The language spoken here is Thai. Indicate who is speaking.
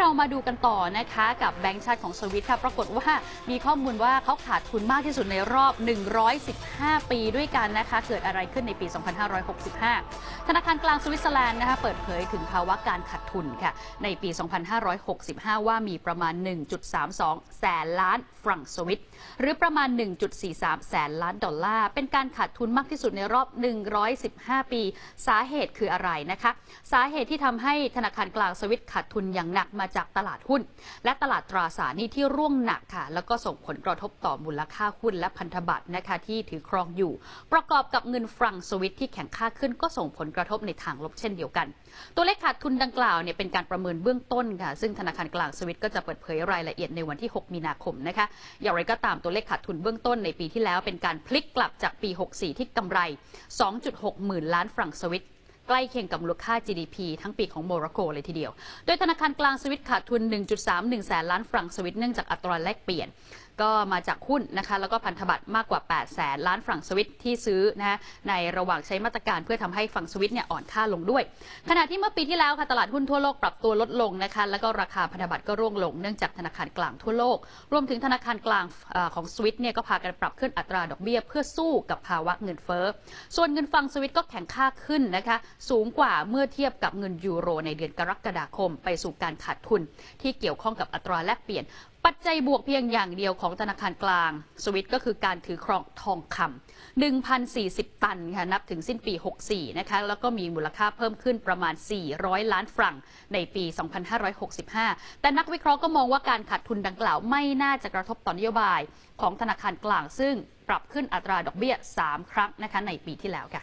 Speaker 1: เรามาดูกันต่อนะคะกับแบงก์ชาติของสวิตค่ะ ปรากฏว่ามีข้อมูลว่าเขาขาดทุนมากที่สุดในรอบ 115 ปีด้วยกันนะคะ เกิดอะไรขึ้นในปี 2565 ธนาคารกลางสวิตเซอร์แลนด์นะคะเปิดเผยถึงภาวะการขาดทุนค่ะ ในปี 2565 ว่ามีประมาณ 1.32 แสนล้านฟรังก์สวิต หรือประมาณ 1.43 แสนล้านดอลลาร์ เป็นการขาดทุนมากที่สุดในรอบ 115 ปี สาเหตุคืออะไรนะคะ สาเหตุที่ทำให้ธนาคารกลางสวิตขาดทุนอย่างหนักมาจากตลาดหุ้น และตลาดตราสารหนี้ที่ร่วงหนักค่ะ แล้วก็ส่งผลกระทบต่อมูลค่าหุ้นและพันธบัตรนะคะที่ถือครองอยู่ ประกอบกับเงินฟรังสวิตที่แข็งค่าขึ้นก็ส่งผลกระทบในทางลบเช่นเดียวกัน ตัวเลขขาดทุนดังกล่าวเนี่ยเป็นการประเมินเบื้องต้นค่ะ ซึ่งธนาคารกลางสวิตก็จะเปิดเผยรายละเอียดในวันที่ 6 มีนาคมนะคะ อย่างไรก็ตามตัวเลขขาดทุนเบื้องต้นในปีที่แล้วเป็นการพลิกกลับจากปี 64 ที่กำไร 2.6 หมื่นล้านฟรังสวิต ใกล้เคียงกับมูลค่า GDP ทั้งปีของโมร็อกโกเลยทีเดียว โดยธนาคารกลางสวิตขาดทุน 1.31 แสนล้านฟรังสวิตเนื่องจากอัตราแลกเปลี่ยน ก็มาจากหุ้นนะคะแล้วก็พันธบัตรมากกว่า 8 แสนล้านฟรังสวิตที่ซื้อนะในระหว่างใช้มาตรการเพื่อทำให้ฟรังสวิตเนี่ยอ่อนค่าลงด้วย ขณะที่เมื่อปีที่แล้วค่ะตลาดหุ้นทั่วโลกปรับตัวลดลงนะคะแล้วก็ราคาพันธบัตรก็ร่วงลงเนื่องจากธนาคารกลางทั่วโลก รวมถึงธนาคารกลางอของสวิตเนี่ยก็พากันปรับขึ้นอัตราดอกเบี้ยเพื่อสู้กับภาวะเงินเฟ้อส่วนเงินฟังสวิตก็แข็งค่าขึ้นนะคะสูงกว่าเมื่อเทียบกับเงินยูโรในเดือนกรกฎาคม ไปสู่การขาดทุนที่เกี่ยวข้องกับอัตราแลกเปลี่ยน ปัจจัยบวกเพียงอย่างเดียวของธนาคารกลาง สวิตก็คือการถือครองทองคำ1,040 ตันค่ะนับถึงสิ้นปี 64 นะคะ แล้วก็มีมูลค่าเพิ่มขึ้นประมาณ 400 ล้านฟรังในปี 2565 แต่นักวิเคราะห์ก็มองว่าการขาดทุนดังกล่าวไม่น่าจะกระทบต่อนโยบายของธนาคารกลาง ซึ่งปรับขึ้นอัตราดอกเบี้ย 3 ครั้งนะคะในปีที่แล้วค่ะ